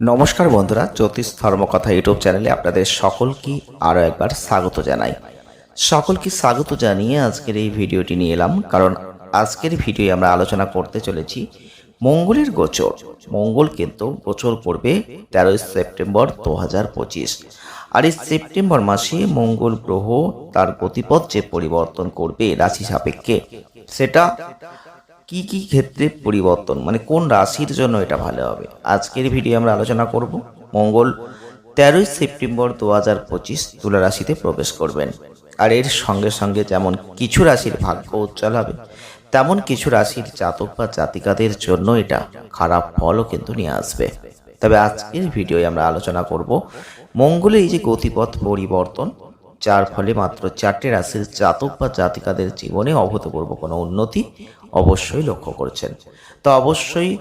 নমস্কার বন্ধুরা, জ্যোতিষ ধর্মকথা ইউটিউব চ্যানেলে আপনাদের সকলকে আরও একবার স্বাগত জানাই। সকলকে স্বাগত জানিয়ে আজকের এই ভিডিওটি নিয়ে এলাম, কারণ আজকের ভিডিওয়ে আমরা আলোচনা করতে চলেছি মঙ্গলের গোচর। মঙ্গল কিন্তু গোচর করবে তেরোই সেপ্টেম্বর দু হাজার পঁচিশ। আর এই সেপ্টেম্বর মাসে মঙ্গল গ্রহ তার গতিপথ যে পরিবর্তন করবে রাশি সাপেক্ষে, সেটা কি কি ক্ষেত্রে পরিবর্তন? মানে কোন রাশির জন্য এটা ভালো হবে? আজকের ভিডিও আমরা আলোচনা করব। মঙ্গল তেরোই সেপ্টেম্বর দু হাজার পঁচিশ তুলা রাশিতে প্রবেশ করবেন। আর এর সঙ্গে সঙ্গে যেমন কিছু রাশির ভাগ্য উজ্জ্বল হবে, তেমন কিছু রাশির জাতক বা জাতিকাদের জন্য এটা খারাপ ফলও কিন্তু নিয়ে আসবে। তবে আজকের ভিডিওয়ে আমরা আলোচনা করব মঙ্গলের এই যে গতিপথ পরিবর্তন যার ফলে মাত্র চারটে রাশির জাতক বা জাতিকাদের জীবনে অভূতপূর্ব কোনো উন্নতি অবশ্যই লক্ষ্য করছেন। তো অবশ্যই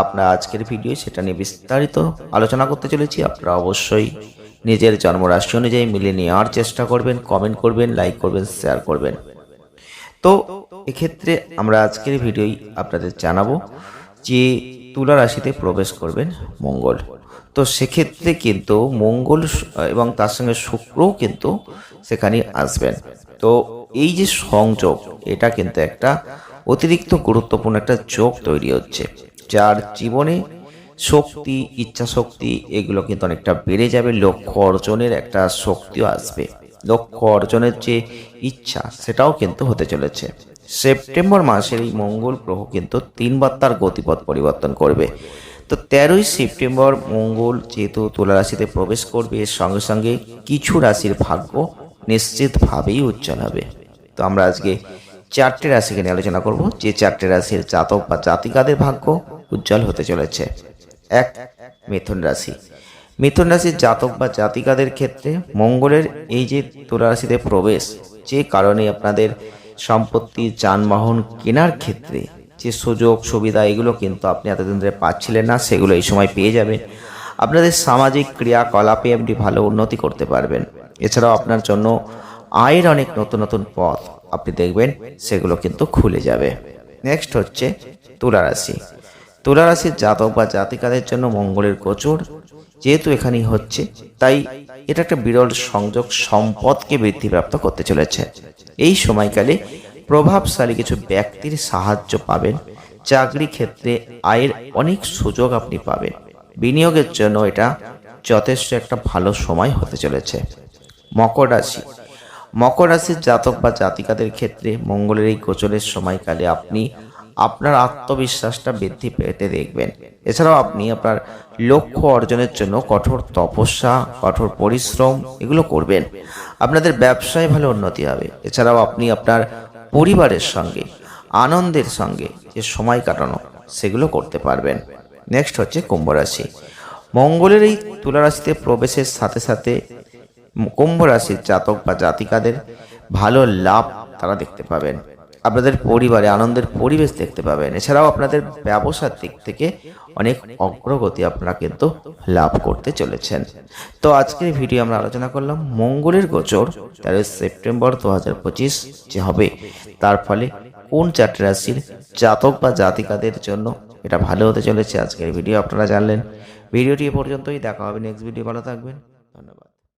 আপনার আজকের ভিডিও সেটা নিয়ে বিস্তারিত আলোচনা করতে চলেছি। আপনারা অবশ্যই নিজের জন্মরাশি অনুযায়ী মিলে নেওয়ার চেষ্টা করবেন কমেন্ট করবেন লাইক করবেন শেয়ার করবেন। তো এক্ষেত্রে আমরা আজকের ভিডিওই আপনাদের জানাব যে তুলা রাশিতে প্রবেশ করবেন মঙ্গল। তো সেক্ষেত্রে কিন্তু মঙ্গল এবং তার সঙ্গে শুক্রও কিন্তু সেখানে আসবেন। তো এই যে সংযোগ, এটা কিন্তু একটা অতিরিক্ত গুরুত্বপূর্ণ একটা যোগ তৈরি হচ্ছে, যার জীবনে শক্তি ইচ্ছা শক্তি এগুলো কিন্তু অনেকটা বেড়ে যাবে, লক্ষ্য অর্জনের একটা শক্তিও আসবে। লক্ষ্য অর্জনের যে ইচ্ছা, সেটাও কিন্তু হতে চলেছে। সেপ্টেম্বর মাসের এই মঙ্গল গ্রহ কিন্তু তিনবার তার গতিপথ পরিবর্তন করবে। তো তেরোই সেপ্টেম্বর মঙ্গল যেহেতু তুলা রাশিতে প্রবেশ করবে, এর সঙ্গে সঙ্গে কিছু রাশির ভাগ্য নিশ্চিতভাবেই উজ্জ্বল হবে। তো আমরা আজকে চারটে রাশিকে নিয়ে আলোচনা করব, যে চারটে রাশির জাতক বা জাতিকাদের ভাগ্য উজ্জ্বল হতে চলেছে। এক, মিথুন রাশি। মিথুন রাশির জাতক বা জাতিকাদের ক্ষেত্রে মঙ্গলের এই যে তুলা রাশিতে প্রবেশ, যে কারণে আপনাদের সম্পত্তি যানবাহন কেনার ক্ষেত্রে যে সুযোগ, সুবিধা, এগুলো কিন্তু আপনি এতদিন ধরে পাচ্ছিলেন না, সেগুলো এই সময় পেয়ে যাবেন। আপনাদের সামাজিক ক্রিয়াকলাপে আপনি ভালো উন্নতি করতে পারবেন। এছাড়াও আপনার জন্য আয়ের অনেক নতুন নতুন পথ আপনি দেখবেন, সেগুলো কিন্তু খুলে যাবে। নেক্সট হচ্ছে তুলা রাশি তুলা রাশির জাতক বা জাতিকাদের জন্য মঙ্গলের গোচর, যেহেতু এখানেই হচ্ছে, তাই এটা একটা বিরল সংযোগ সম্পদকে বৃদ্ধিপ্রাপ্ত করতে চলেছে। এই সময়কালে প্রভাবশালী কিছু ব্যক্তির সাহায্য পাবেন। চাকরি ক্ষেত্রে আয়ের অনেক সুযোগ আপনি পাবেন। বিনিয়োগের জন্য এটা যথেষ্ট একটা ভালো সময় হতে চলেছে। মকর রাশি। মকর রাশির জাতক বা জাতিকাদের ক্ষেত্রে মঙ্গলের এই গোচরের সময়কালে আপনি আপনার আত্মবিশ্বাসটা বৃদ্ধি পেতে দেখবেন। এছাড়াও আপনি আপনার লক্ষ্য অর্জনের জন্য কঠোর তপস্যা, কঠোর পরিশ্রম এগুলো করবেন। আপনাদের ব্যবসায় ভালো উন্নতি হবে। এছাড়াও আপনি আপনার পরিবারের সঙ্গে, আনন্দের সঙ্গে যে সময় কাটানো, সেগুলো করতে পারবেন। নেক্সট হচ্ছে কুম্ভ রাশি মঙ্গলের এই তুলারাশিতে প্রবেশের সাথে সাথে কুম্ভ রাশির জাতক বা জাতিকাদের ভালো লাভ তারা দেখতে পাবেন। আপনাদের পরিবারে আনন্দের পরিবেশ দেখতে পাবেন। এছাড়াও আপনাদের ব্যবসার দিক থেকে অনেক অগ্রগতি আপনারা কিন্তু লাভ করতে চলেছেন। তো আজকের ভিডিও আমরা আলোচনা করলাম মঙ্গলের গোচর, তেরোই সেপ্টেম্বর দু হাজার পঁচিশ যে হবে। তার ফলে কোন চারটি রাশির জাতক বা জাতিকাদের জন্য এটা ভালো হতে চলেছে আজকের ভিডিও, আপনারা জানলেন। ভিডিওটি এ পর্যন্তই, দেখা হবে নেক্সট ভিডিও ভালো থাকবেন, ধন্যবাদ।